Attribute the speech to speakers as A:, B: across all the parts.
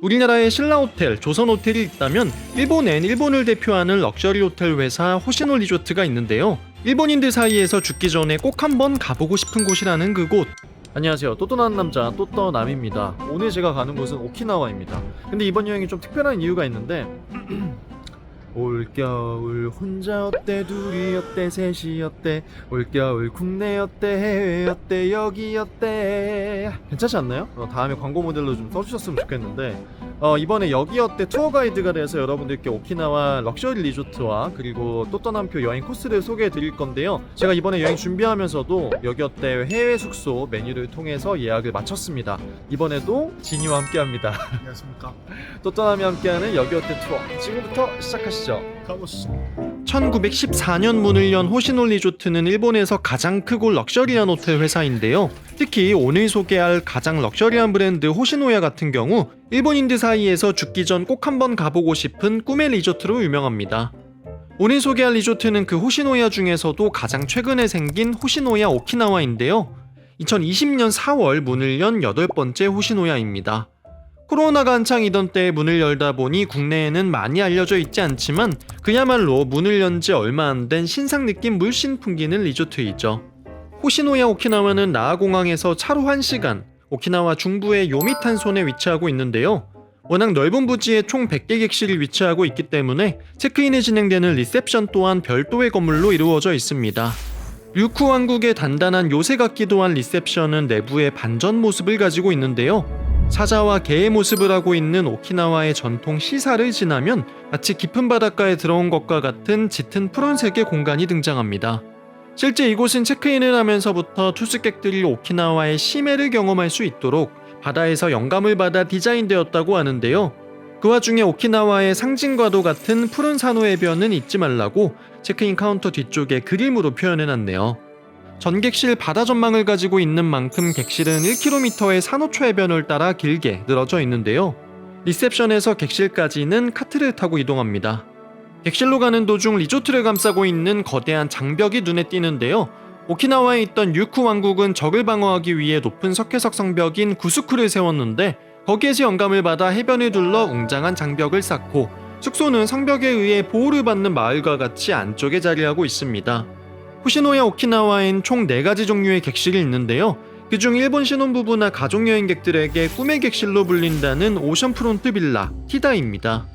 A: 우리나라에 신라 호텔, 조선 호텔이 있다면 일본엔 일본을 대표하는 럭셔리 호텔 회사 호시노 리조트가 있는데요. 일본인들 사이에서 죽기 전에 꼭 한번 가보고 싶은 곳이라는 그곳. 안녕하세요. 또또나는 남자 또떠남입니다. 오늘 제가 가는 곳은 오키나와입니다. 근데 이번 여행이 좀 특별한 이유가 있는데 올겨울 혼자 어때? 둘이 어때? 셋이 어때? 올겨울 국내 어때? 해외 어때? 여기 어때? 괜찮지 않나요? 어, 다음에 광고 모델로 좀 써주셨으면 좋겠는데 어, 이번에 여기 어 때 투어 가이드가 돼서 여러분들께 오키나와 럭셔리 리조트와 그리고 또 떠난 표 여행 코스를 소개해 드릴 건데요. 제가 이번에 여행 준비하면서도 여기 어 때 해외 숙소 메뉴를 통해서 예약을 마쳤습니다. 이번에도 지니와 함께 합니다.
B: 안녕하십니까.
A: 또 떠남이 함께하는 여기 어 때 투어 지금부터 시작하시죠.
B: 가보시죠
A: 1914년 문을 연 호시노 리조트는 일본에서 가장 크고 럭셔리한 호텔 회사인데요. 특히 오늘 소개할 가장 럭셔리한 브랜드 호시노야 같은 경우 일본인들 사이에서 죽기 전 꼭 한번 가보고 싶은 꿈의 리조트로 유명합니다. 오늘 소개할 리조트는 그 호시노야 중에서도 가장 최근에 생긴 호시노야 오키나와인데요. 2020년 4월 문을 연 여덟 번째 호시노야입니다. 코로나가 한창 이던 때 문을 열다 보니 국내에는 많이 알려져 있지 않지만 그야말로 문을 연 지 얼마 안 된 신상 느낌 물씬 풍기는 리조트이죠. 호시노야 오키나와는 나하공항에서 차로 1시간, 오키나와 중부의 요미탄손에 위치하고 있는데요. 워낙 넓은 부지에 총 100개 객실이 위치하고 있기 때문에 체크인이 진행되는 리셉션 또한 별도의 건물로 이루어져 있습니다. 류쿠 왕국의 단단한 요새 같기도 한 리셉션은 내부의 반전 모습을 가지고 있는데요. 사자와 개의 모습을 하고 있는 오키나와의 전통 시사를 지나면 마치 깊은 바닷가에 들어온 것과 같은 짙은 푸른색의 공간이 등장합니다. 실제 이곳은 체크인을 하면서부터 투숙객들이 오키나와의 심해를 경험할 수 있도록 바다에서 영감을 받아 디자인되었다고 하는데요. 그 와중에 오키나와의 상징과도 같은 푸른 산호 해변은 잊지 말라고 체크인 카운터 뒤쪽에 그림으로 표현해놨네요. 전객실 바다 전망을 가지고 있는 만큼 객실은 1km의 산호초 해변을 따라 길게 늘어져 있는데요. 리셉션에서 객실까지는 카트를 타고 이동합니다. 객실로 가는 도중 리조트를 감싸고 있는 거대한 장벽이 눈에 띄는데요. 오키나와에 있던 유쿠 왕국은 적을 방어하기 위해 높은 석회석 성벽인 구스쿠를 세웠는데 거기에서 영감을 받아 해변을 둘러 웅장한 장벽을 쌓고 숙소는 성벽에 의해 보호를 받는 마을과 같이 안쪽에 자리하고 있습니다. 후시노야 오키나와엔 총 4가지 종류의 객실이 있는데요. 그중 일본 신혼부부나 가족여행객들에게 꿈의 객실로 불린다는 오션프론트 빌라 티다입니다.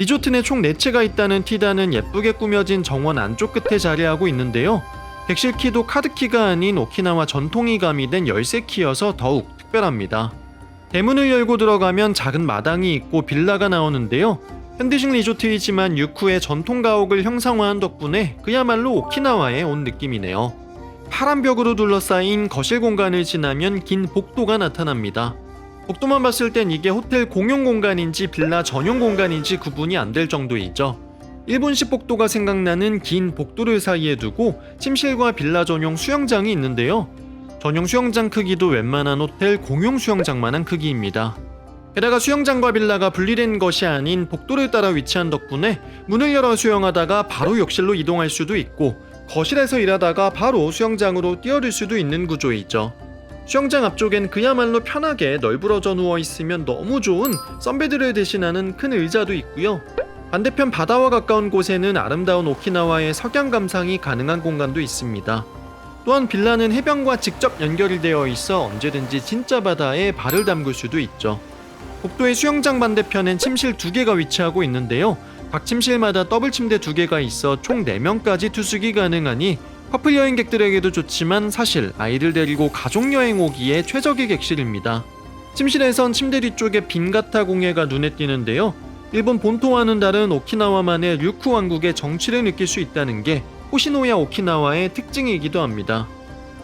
A: 리조트 내 총 4채가 있다는 티다는 예쁘게 꾸며진 정원 안쪽 끝에 자리하고 있는데요. 객실 키도 카드키가 아닌 오키나와 전통이 가미된 열쇠 키여서 더욱 특별합니다. 대문을 열고 들어가면 작은 마당이 있고 빌라가 나오는데요. 현대식 리조트이지만 유쿠의 전통 가옥을 형상화한 덕분에 그야말로 오키나와에 온 느낌이네요. 파란 벽으로 둘러싸인 거실 공간을 지나면 긴 복도가 나타납니다. 복도만 봤을 땐 이게 호텔 공용 공간인지 빌라 전용 공간인지 구분이 안 될 정도이죠. 일본식 복도가 생각나는 긴 복도를 사이에 두고 침실과 빌라 전용 수영장이 있는데요. 전용 수영장 크기도 웬만한 호텔 공용 수영장만한 크기입니다. 게다가 수영장과 빌라가 분리된 것이 아닌 복도를 따라 위치한 덕분에 문을 열어 수영하다가 바로 욕실로 이동할 수도 있고 거실에서 일하다가 바로 수영장으로 뛰어들 수도 있는 구조이죠. 수영장 앞쪽엔 그야말로 편하게 널브러져 누워 있으면 너무 좋은 썬베드를 대신하는 큰 의자도 있고요. 반대편 바다와 가까운 곳에는 아름다운 오키나와의 석양 감상이 가능한 공간도 있습니다. 또한 빌라는 해변과 직접 연결이 되어 있어 언제든지 진짜 바다에 발을 담글 수도 있죠. 복도의 수영장 반대편엔 침실 두 개가 위치하고 있는데요. 각 침실마다 더블 침대 두 개가 있어 총 4명까지 투숙이 가능하니 커플 여행객들에게도 좋지만 사실 아이를 데리고 가족 여행 오기에 최적의 객실입니다. 침실에선 침대 뒤쪽에 빈가타 공예가 눈에 띄는데요. 일본 본토와는 다른 오키나와만의 류쿠 왕국의 정취를 느낄 수 있다는 게 호시노야 오키나와의 특징이기도 합니다.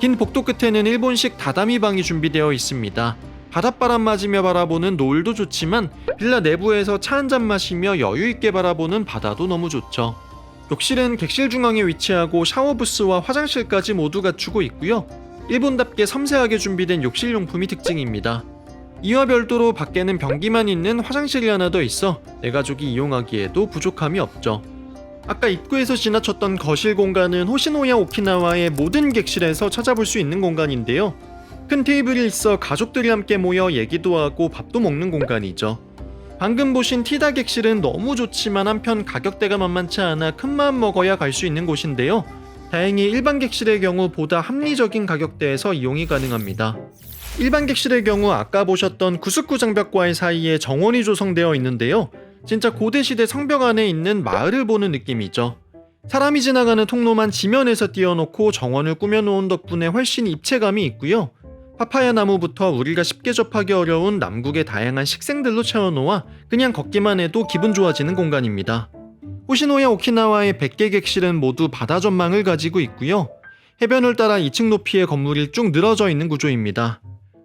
A: 긴 복도 끝에는 일본식 다다미 방이 준비되어 있습니다. 바닷바람 맞으며 바라보는 노을도 좋지만 빌라 내부에서 차 한 잔 마시며 여유 있게 바라보는 바다도 너무 좋죠. 욕실은 객실 중앙에 위치하고 샤워 부스와 화장실까지 모두 갖추고 있고요. 일본답게 섬세하게 준비된 욕실 용품이 특징입니다. 이와 별도로 밖에는 변기만 있는 화장실이 하나 더 있어 내 가족이 이용하기에도 부족함이 없죠. 아까 입구에서 지나쳤던 거실 공간은 호시노야 오키나와의 모든 객실에서 찾아볼 수 있는 공간인데요. 큰 테이블이 있어 가족들이 함께 모여 얘기도 하고 밥도 먹는 공간이죠. 방금 보신 티다 객실은 너무 좋지만 한편 가격대가 만만치 않아 큰 마음 먹어야 갈 수 있는 곳인데요. 다행히 일반 객실의 경우 보다 합리적인 가격대에서 이용이 가능합니다. 일반 객실의 경우 아까 보셨던 구스구 장벽과의 사이에 정원이 조성되어 있는데요. 진짜 고대시대 성벽 안에 있는 마을을 보는 느낌이죠. 사람이 지나가는 통로만 지면에서 띄워놓고 정원을 꾸며놓은 덕분에 훨씬 입체감이 있고요. 파파야 나무부터 우리가 쉽게 접하기 어려운 남국의 다양한 식생들로 채워놓아 그냥 걷기만 해도 기분 좋아지는 공간입니다. 호시노야 오키나와의 100개 객실은 모두 바다 전망을 가지고 있고요. 해변을 따라 2층 높이의 건물이 쭉 늘어져 있는 구조입니다.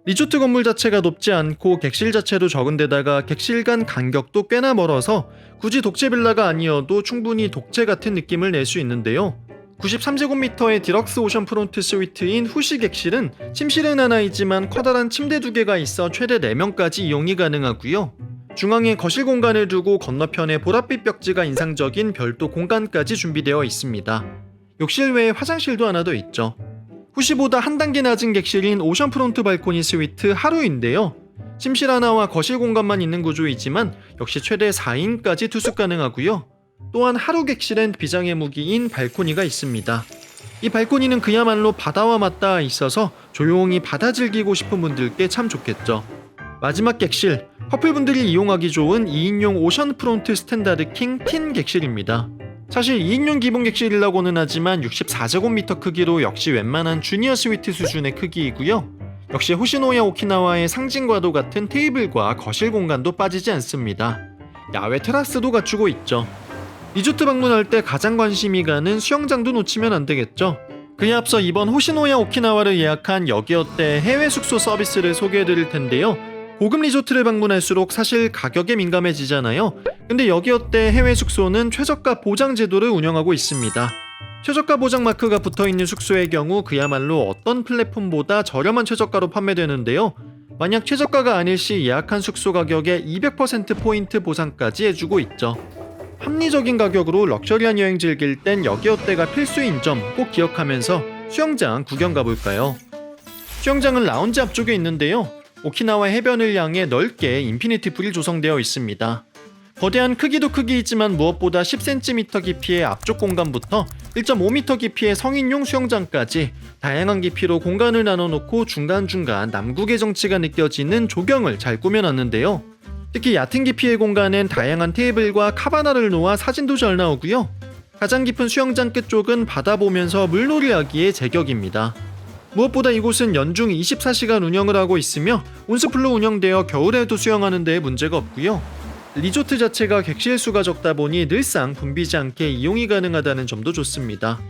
A: 리조트 건물 자체가 높지 않고 객실 자체도 적은 데다가 객실 간 간격도 꽤나 멀어서 굳이 독채 빌라가 아니어도 충분히 독채 같은 느낌을 낼 수 있는데요. 93제곱미터의 디럭스 오션 프론트 스위트인 후시 객실은 침실은 하나이지만 커다란 침대 두 개가 있어 최대 4명까지 이용이 가능하고요. 중앙에 거실 공간을 두고 건너편에 보랏빛 벽지가 인상적인 별도 공간까지 준비되어 있습니다. 욕실 외에 화장실도 하나 더 있죠. 후시보다 한 단계 낮은 객실인 오션 프론트 발코니 스위트 하루인데요. 침실 하나와 거실 공간만 있는 구조이지만 역시 최대 4인까지 투숙 가능하고요. 또한 하루 객실엔 비장의 무기인 발코니가 있습니다. 이 발코니는 그야말로 바다와 맞닿아 있어서 조용히 바다 즐기고 싶은 분들께 참 좋겠죠. 마지막 객실, 커플분들이 이용하기 좋은 2인용 오션 프론트 스탠다드 킹 틴 객실입니다. 사실 2인용 기본 객실이라고는 하지만 64제곱미터 크기로 역시 웬만한 주니어 스위트 수준의 크기이고요. 역시 호시노야 오키나와의 상징과도 같은 테이블과 거실 공간도 빠지지 않습니다. 야외 테라스도 갖추고 있죠. 리조트 방문할 때 가장 관심이 가는 수영장도 놓치면 안 되겠죠. 그에 앞서 이번 호시노야 오키나와를 예약한 여기어때 해외 숙소 서비스를 소개해 드릴 텐데요. 고급 리조트를 방문할수록 사실 가격에 민감해지잖아요. 근데 여기어때 해외 숙소는 최저가 보장 제도를 운영하고 있습니다. 최저가 보장 마크가 붙어 있는 숙소의 경우 그야말로 어떤 플랫폼보다 저렴한 최저가로 판매되는데요. 만약 최저가가 아닐 시 예약한 숙소 가격에 200% 포인트 보상까지 해주고 있죠. 합리적인 가격으로 럭셔리한 여행 즐길 땐 여기 어때가 필수인 점 꼭 기억하면서 수영장 구경 가볼까요? 수영장은 라운지 앞쪽에 있는데요. 오키나와 해변을 향해 넓게 인피니티 풀이 조성되어 있습니다. 거대한 크기도 크기이지만 무엇보다 10cm 깊이의 앞쪽 공간부터 1.5m 깊이의 성인용 수영장까지 다양한 깊이로 공간을 나눠놓고 중간중간 남국의 정치가 느껴지는 조경을 잘 꾸며놨는데요. 특히 얕은 깊이의 공간엔 다양한 테이블과 카바나를 놓아 사진도 잘 나오고요. 가장 깊은 수영장 끝쪽은 바다 보면서 물놀이하기에 제격입니다. 무엇보다 이곳은 연중 24시간 운영을 하고 있으며 온스풀로 운영되어 겨울에도 수영하는 데 문제가 없고요. 리조트 자체가 객실 수가 적다 보니 늘상 붐비지 않게 이용이 가능하다는 점도 좋습니다.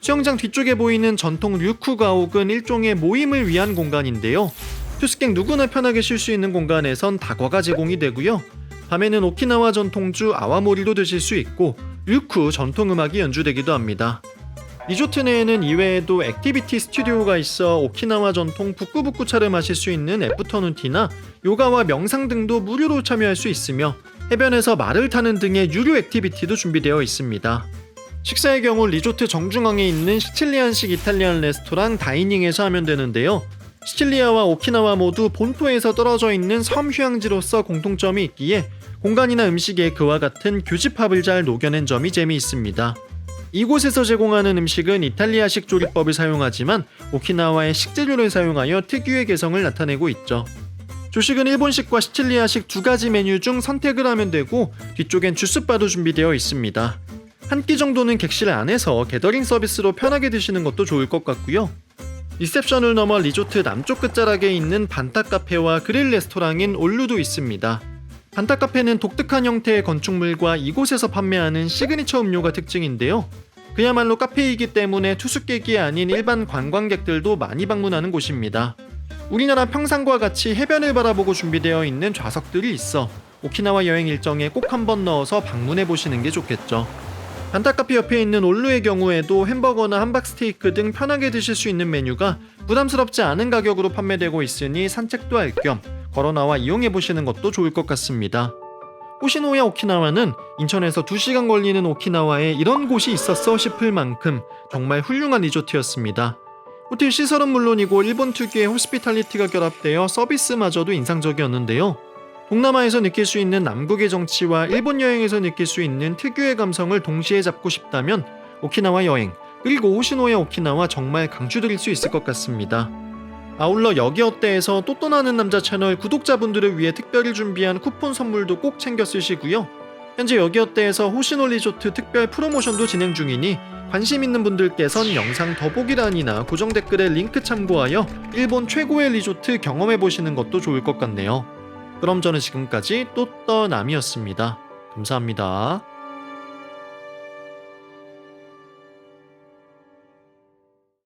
A: 수영장 뒤쪽에 보이는 전통 류쿠 가옥은 일종의 모임을 위한 공간인데요. 투스객 누구나 편하게 쉴 수 있는 공간에선 다과가 제공이 되고요. 밤에는 오키나와 전통주 아와모리도 드실 수 있고 류쿠 전통 음악이 연주되기도 합니다. 리조트 내에는 이외에도 액티비티 스튜디오가 있어 오키나와 전통 북구북구 차를 마실 수 있는 애프터눈 티나 요가와 명상 등도 무료로 참여할 수 있으며 해변에서 말을 타는 등의 유료 액티비티도 준비되어 있습니다. 식사의 경우 리조트 정중앙에 있는 시칠리안식 이탈리안 레스토랑 다이닝에서 하면 되는데요. 시칠리아와 오키나와 모두 본토에서 떨어져 있는 섬 휴양지로서 공통점이 있기에 공간이나 음식에 그와 같은 교집합을 잘 녹여낸 점이 재미있습니다. 이곳에서 제공하는 음식은 이탈리아식 조리법을 사용하지만 오키나와의 식재료를 사용하여 특유의 개성을 나타내고 있죠. 조식은 일본식과 시칠리아식 두 가지 메뉴 중 선택을 하면 되고 뒤쪽엔 주스바도 준비되어 있습니다. 한 끼 정도는 객실 안에서 게더링 서비스로 편하게 드시는 것도 좋을 것 같고요. 리셉션을 넘어 리조트 남쪽 끝자락에 있는 반타 카페와 그릴 레스토랑인 올루도 있습니다. 반타 카페는 독특한 형태의 건축물과 이곳에서 판매하는 시그니처 음료가 특징인데요. 그야말로 카페이기 때문에 투숙객이 아닌 일반 관광객들도 많이 방문하는 곳입니다. 우리나라 평상과 같이 해변을 바라보고 준비되어 있는 좌석들이 있어 오키나와 여행 일정에 꼭 한번 넣어서 방문해 보시는 게 좋겠죠. 반타카페 옆에 있는 올루의 경우에도 햄버거나 함박스테이크 등 편하게 드실 수 있는 메뉴가 부담스럽지 않은 가격으로 판매되고 있으니 산책도 할 겸 걸어 나와 이용해 보시는 것도 좋을 것 같습니다. 호시노야 오키나와는 인천에서 2시간 걸리는 오키나와에 이런 곳이 있었어 싶을 만큼 정말 훌륭한 리조트였습니다. 호텔 시설은 물론이고 일본 특유의 호스피탈리티가 결합되어 서비스마저도 인상적이었는데요. 동남아에서 느낄 수 있는 남국의 정치와 일본 여행에서 느낄 수 있는 특유의 감성을 동시에 잡고 싶다면 오키나와 여행 그리고 호시노야 오키나와 정말 강추드릴 수 있을 것 같습니다. 아울러 여기 어때에서 또 떠나는 남자 채널 구독자분들을 위해 특별히 준비한 쿠폰 선물도 꼭 챙겨 쓰시고요. 현재 여기 어때에서 호시노 리조트 특별 프로모션도 진행 중이니 관심 있는 분들께선 영상 더보기란이나 고정 댓글에 링크 참고하여 일본 최고의 리조트 경험해 보시는 것도 좋을 것 같네요. 그럼 저는 지금까지 또떠남이었습니다. 감사합니다.